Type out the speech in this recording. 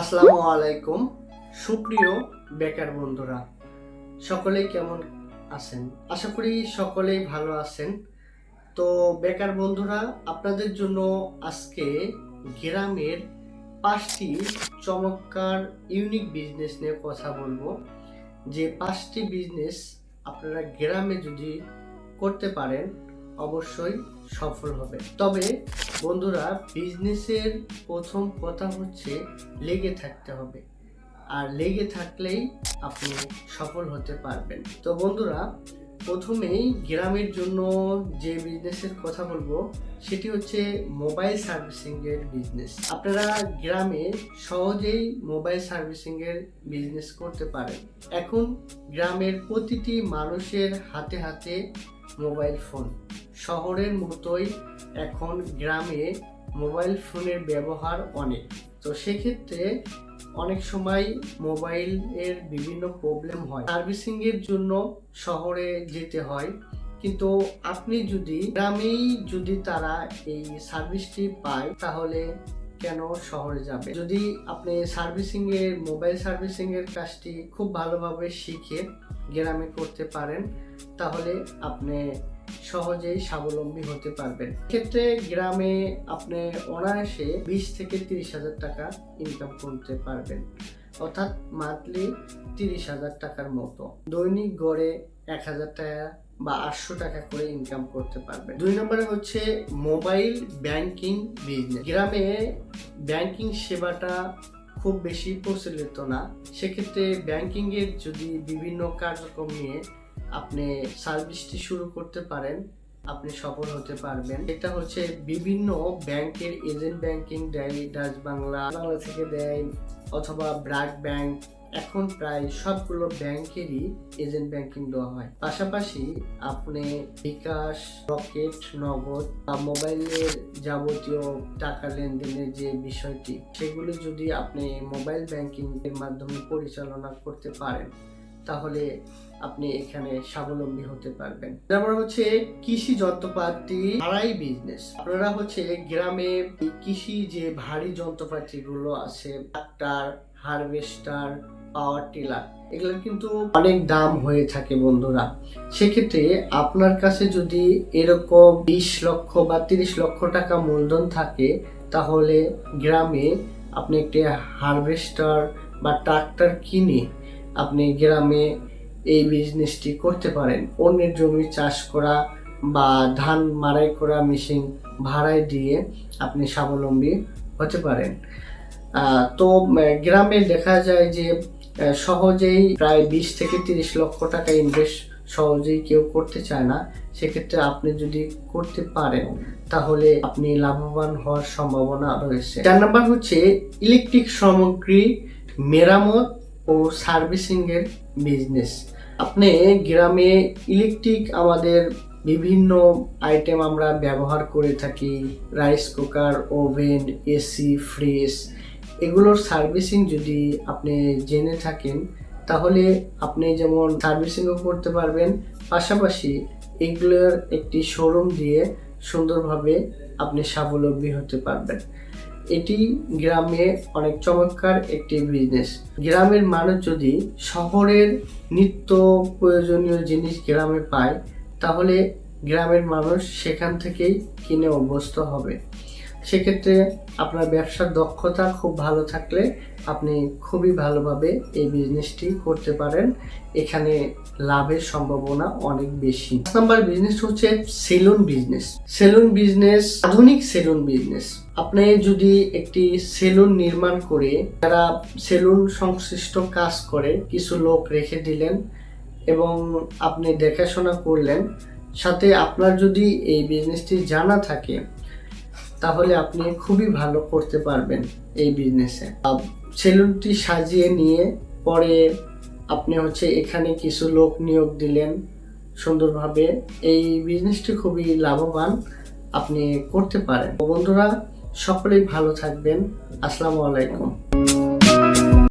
আসসালামু আলাইকুম। সুপ্রিয় বেকার বন্ধুরা, সকলেই কেমন আছেন? আশা করি সকলেই ভালো আছেন। তো বেকার বন্ধুরা, আপনাদের জন্য আজকে গ্রামের পাঁচটি চমৎকার ইউনিক বিজনেস নিয়ে কথা বলব। যে পাঁচটি বিজনেস আপনারা গ্রামে যদি করতে পারেন অবশ্যই সফল হবে। তবে বন্ধুরা বিজনেসের প্রথম কথা হচ্ছে লেগে থাকতে হবে। আর লেগে থাকলেই আপনি সফল হতে পারবেন। তো বন্ধুরা, প্রথমেই গ্রামের জন্য যে বিজনেসের কথা বলব, সেটি হচ্ছে মোবাইল সার্ভিসিং এর বিজনেস আপনারা গ্রামে সহজেই মোবাইল সার্ভিসিং এর বিজনেস করতে পারেন। এখন গ্রামের প্রতিটি মানুষের হাতে হাতে মোবাইল ফোন। শহরের মতোই এখন গ্রামে মোবাইল ফোনের ব্যবহার অনেক। তো সেক্ষেত্রে অনেক সময় মোবাইলের বিভিন্ন প্রবলেম হয়। সার্ভিসিংয়ের জন্য শহরে যেতে হয়। কিন্তু আপনি যদি গ্রামেই যদি তারা এই সার্ভিসটি পায়, তাহলে কেন শহরে যাবে? যদি আপনি সার্ভিসিংয়ের, মোবাইল সার্ভিসিংয়ের কাজটি খুব ভালোভাবে শিখে গ্রামে করতে পারেন, তাহলে আপনি সহজেই স্বাবলম্বী হতে পারবেন। ক্ষেত্রে গ্রামে আপনি অনায়াসে বিশ থেকে তিরিশ হাজার টাকা ইনকাম করতে পারবেন। অর্থাৎ মান্থলি তিরিশ হাজার টাকার মতো। দৈনিক গড়ে এক হাজার টাকা বা আটশো টাকা করে ইনকাম করতে পারবেন। দুই নম্বরে হচ্ছে মোবাইল ব্যাংকিং বিজনেস গ্রামে ব্যাংকিং সেবাটা খুব বেশি প্রচলিত না। সেক্ষেত্রে ব্যাংকিংয়ের যদি বিভিন্ন কার্যক্রম নিয়ে আপনি সার্ভিসটি শুরু করতে পারেন, আপনি সফল হতে পারবেন। এটা হচ্ছে বিভিন্ন ব্যাংকের এজেন্ট ব্যাংকিং দেয় ডাচ বাংলা বাংলা থেকে দেয়, অথবা ব্র্যাক ব্যাংক এখন প্রায় সবগুলো ব্যাংকেরই এজেন্ট ব্যাংকিং দেওয়া হয়। পাশাপাশি আপনি বিকাশ, রকেট, নগদ বা মোবাইলের যাবতীয় টাকা লেনদেনের যে বিষয়টি, সেগুলো যদি আপনি মোবাইল ব্যাংকিং এর মাধ্যমে পরিচালনা করতে পারেন, তাহলে আপনি এখানে স্বাবলম্বী হতে পারবেন। তারপর হচ্ছে কৃষি যন্ত্রপাতি ভাড়াই বিজনেস আপনারা হচ্ছে গ্রামে কৃষি যে ভারী যন্ত্রপাতি গুলো আছে ট্রাক্টর হারভেস্টার পাওয়ার টিলার। এগুলোর কিন্তু অনেক দাম হয়ে থাকে বন্ধুরা। সেক্ষেত্রে আপনার কাছে যদি এরকম বিশ লক্ষ বা তিরিশ লক্ষ টাকা মূলধন থাকে, তাহলে গ্রামে আপনি একটি হারভেস্টার বা ট্রাক্টর কিনে আপনি গ্রামে এই বিজনেসটি করতে পারেন। অন্যের জমি চাষ করা বা ধান মারাই করা মেশিন ভাড়ায় দিয়ে আপনি স্বাবলম্বী হতে পারেন। তো গ্রামে দেখা যায় যে সহজেই প্রায় বিশ থেকে তিরিশ লক্ষ টাকা ইনভেস্ট সহজেই কেউ করতে চায় না। সেক্ষেত্রে আপনি যদি করতে পারেন, তাহলে আপনি লাভবান হওয়ার সম্ভাবনা রয়েছে। চার নাম্বার হচ্ছে ইলেকট্রিক সামগ্রী, মেরামত ও সার্ভিসিং এর বিজনেস আপনি গ্রামে ইলেকট্রিক আমাদের বিভিন্ন আইটেম আমরা ব্যবহার করে থাকি rice cooker oven AC fridge এগুলোর সার্ভিসিং যদি আপনি জেনে থাকেন, তাহলে আপনি যেমন সার্ভিসিংও করতে পারবেন, পাশাপাশি এগুলোর একটি শোরুম দিয়ে সুন্দরভাবে আপনি স্বাবলম্বী হতে পারবেন। এটি গ্রামে অনেক চমৎকার একটি বিজনেস। গ্রামের মানুষ যদি শহরের নিত্য প্রয়োজনীয় জিনিস গ্রামে পায়, তাহলে গ্রামের মানুষ সেখান থেকেই কিনে অভ্যস্ত হবে। সেক্ষেত্রে আপনার ব্যবসার দক্ষতা খুব ভালো থাকলে আপনি খুবই ভালোভাবে এই বিজনেসটি করতে পারেন। এখানে লাভের সম্ভাবনা অনেক বেশি। নাম্বার বিজনেস হচ্ছে সেলুন বিজনেস সেলুন বিজনেস আধুনিক সেলুন বিজনেস আপনি যদি একটি সেলুন নির্মাণ করে যারা সেলুন সংশ্লিষ্ট কাজ করে, কিছু লোক রেখে দিলেন এবং আপনি দেখাশোনা করলেন, সাথে আপনার যদি এই বিজনেসটি জানা থাকে তাহলে আপনি খুবই ভালো করতে পারবেন এই বিজনেসে সেলুনটি সাজিয়ে নিয়ে পরে আপনি হচ্ছে এখানে কিছু লোক নিয়োগ দিলেন। সুন্দরভাবে এই বিজনেসটি খুবই লাভবান আপনি করতে পারেন। বন্ধুরা, সকলেই ভালো থাকবেন। আসসালামু আলাইকুম।